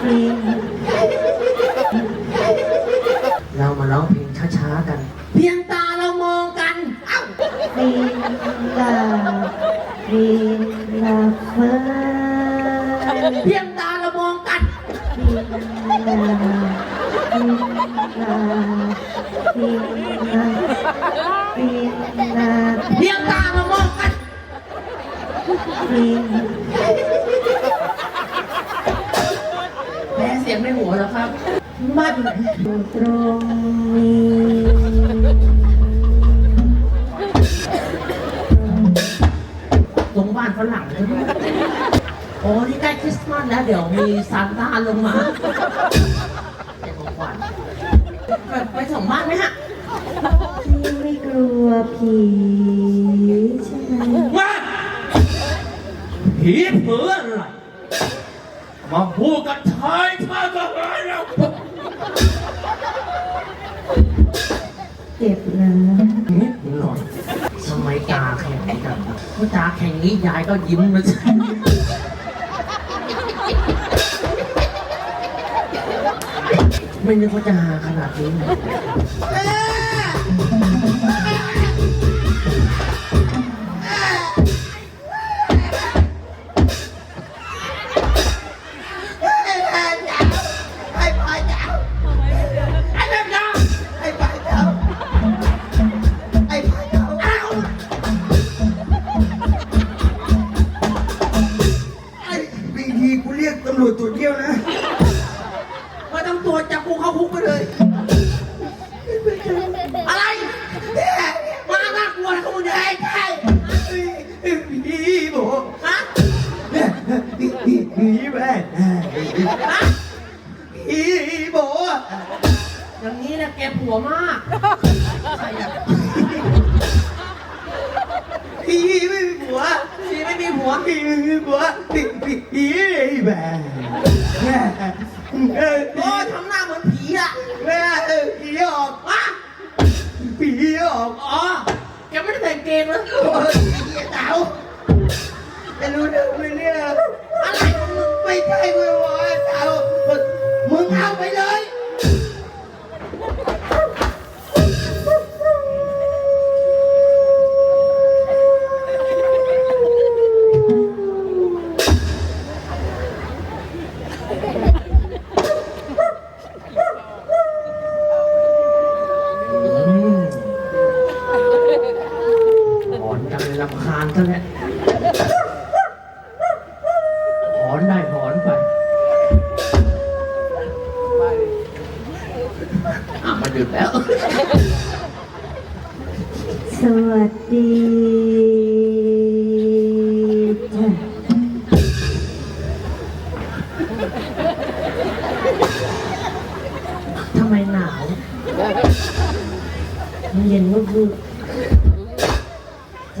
เพลง เรามาร้องเพลงช้าๆกัน เพียงตาเรามองกัน เอ้าเพลงลาเพลงลาเฟ้อเพียงตาเรามองกันเพลงลาเพลงลาเพลงลาเพลงลาเพียงตาเรามองกันเพลง แพ้เสียงใน หัวแล้วครับบ้านตรงนี้ตรงบ้านฝรั่งเลยโอ้ที่ใกล้คริสต์มาสแล้ว เดี๋ยวมีซานต้าลงมาแจกของขวัญไปไปส่งบ้านไหมฮะพี่ไม่กลัวผีใช่ไหมว่าผีเผืออะไร มาพูดกับชายชาติทหารเราเจ็บนะนิดหน่อยทำไมตาแข็งจังเพราะตาแข็งนี้ยายก็ยิ้มมาสิไม่นึกว่าจะหาขนาดนี้ แกผัวมากใครอะพี่ไม่มีผัวพี่ไม่มีผัวพี่ไม่มีผัวพี่พี่แม่แม่เออโอ้ทำหน้าเหมือนผีอะแม่พี่ออกวะพี่ออกอ๋อแกไม่ได้แต่งเกงเลยโอ้ยเต๋า เลยรำคาญซะแล้วถอนได้ถอนไปอะมันหยุดแล้ว สวัสดี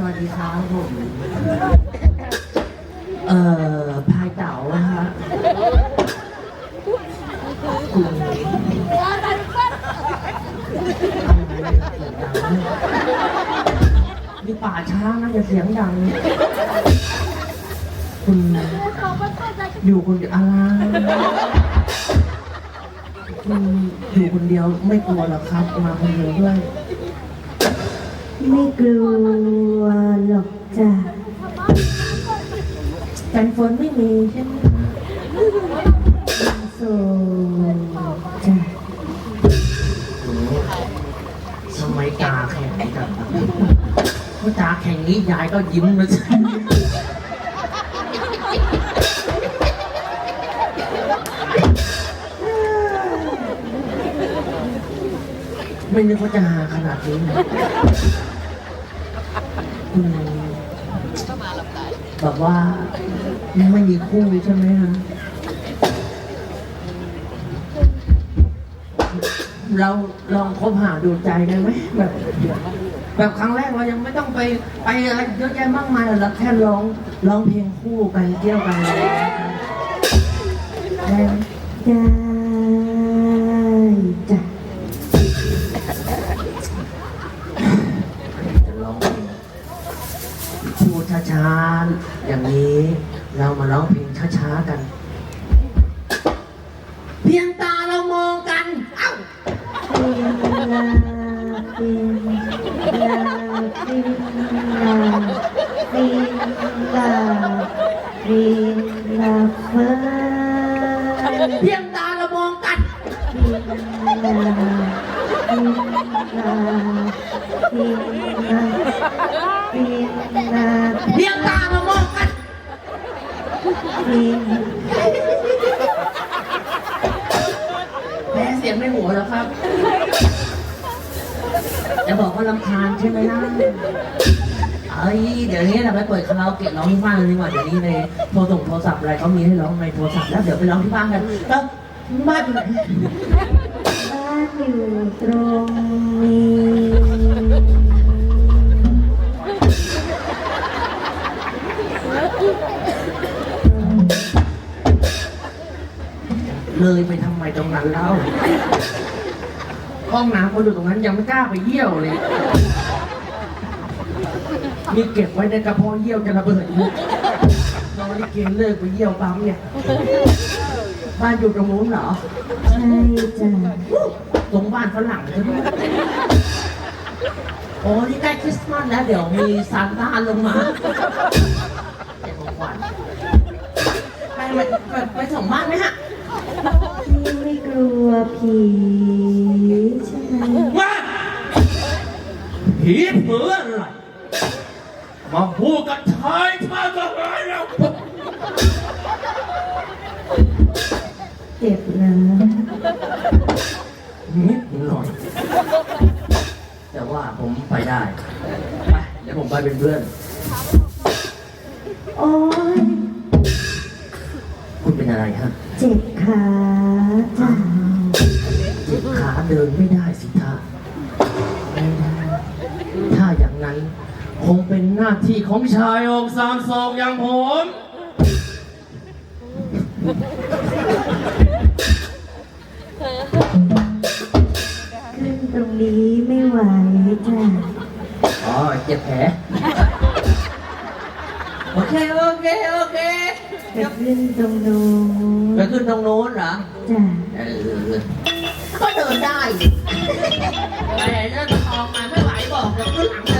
วัสดีครับผมเอ่อพายเต๋าฮะคุณนี่ป่าช้านะอย่าเสียงดัง คุณอยู่คนเดียวอะไรคุณอยู่คนเดียวไม่กลัวหรอครับ มาคนเดียวด้วย ไม่กลัวหรอกจ้ะกันฝนไม่มีใช่ไหมโสดจ้ะทำไมตาแข็งจังเพราะตาแข็งนี้ยายก็ยิ้มมาสิไม่นึกว่าจะหาขนาดนี้ อืมแบบว่าไม่มีคู่ใช่ไหมฮะเราลองคบหาดูใจได้ไหมแบบแบบครั้งแรกเรายังไม่ต้องไปไปอะไรเยอะแยะมากมายเราแค่ร้องร้องเพลงคู่กันเที่ยวกันได้ไหม ช้าๆ อย่างนี้เรามาร้องเพลงช้าๆ กัน เพียงตาเรามองกัน เอ้าเพียงลาเพียงลาเพียงลาเพียงลาเพียงลาเฟ้อเพียงตาเรามองกัน เพียงลาเพียงลาเพียงลาเพียงตาเรามองกันแพ้เสียงในหัวแล้วครับ จะบอกว่าลำคาญใช่ไหมล่ะเอ้ยเดี๋ยวนี้เราไปเปิดคาราโอเกะร้องที่บ้านเลยดีกว่าเดี๋ยวนี้ในโทรส่งโทรศัพท์อะไรเขามีให้ร้องในโทรศัพท์แล้วเดี๋ยวไปร้องที่บ้านกันแล้วบ้านอยู่ไหน บ้านอยู่ตรงนี้ เลยไปทำไมตรงนั้นเล่าห้องน้ำเขาอยู่ตรงนั้นยังไม่กล้าไปเยี่ยวเลยมีเก็บไว้ในกระเพาะเยี่ยวจะระเบิดมุกนอนลิเกเลิกไปเยี่ยวปั๊มเนี่ย บ้านอยู่ตรงนู้นเหรอ ใช่จ้ะตรงบ้านฝรั่งใช่ไหมโอ้นี่ใกล้คริสต์มาสแล้ว เดี๋ยวมีซานต้าลงมาเป็นของขวัญไปไปไปไปส่งบ้านไหมฮะ พี่ไม่กลัวผีใช่ไหมว่าผีเผืออะไร มาพูดกับชายชาติอะไรแล้วเจ็บนะนิดหน่อย แต่ว่าผมไปได้ ไป เดี๋ยวผมไปเป็นเพื่อน โอ้ย คุณเป็นอะไรฮะ เจ็บขาจ้ะเจ็บขาเดินไม่ได้สิท่าไม่ได้ ถ้าอย่างนั้น คงเป็นหน้าที่ของชายองค์สามศอกอย่างผม ขึ้นตรงนี้ไม่ไหวจ้ะอ๋อเจ็บแผล โอเค โอเค โอเค ไปขึ้นตรงนู้ไปนขึ้นตรงโน้นเหรอจ้ะเออก็เดินได้แต่เรื่องทองมาไม่ไหวบอกเดี๋ยวขึ้นหลังเลย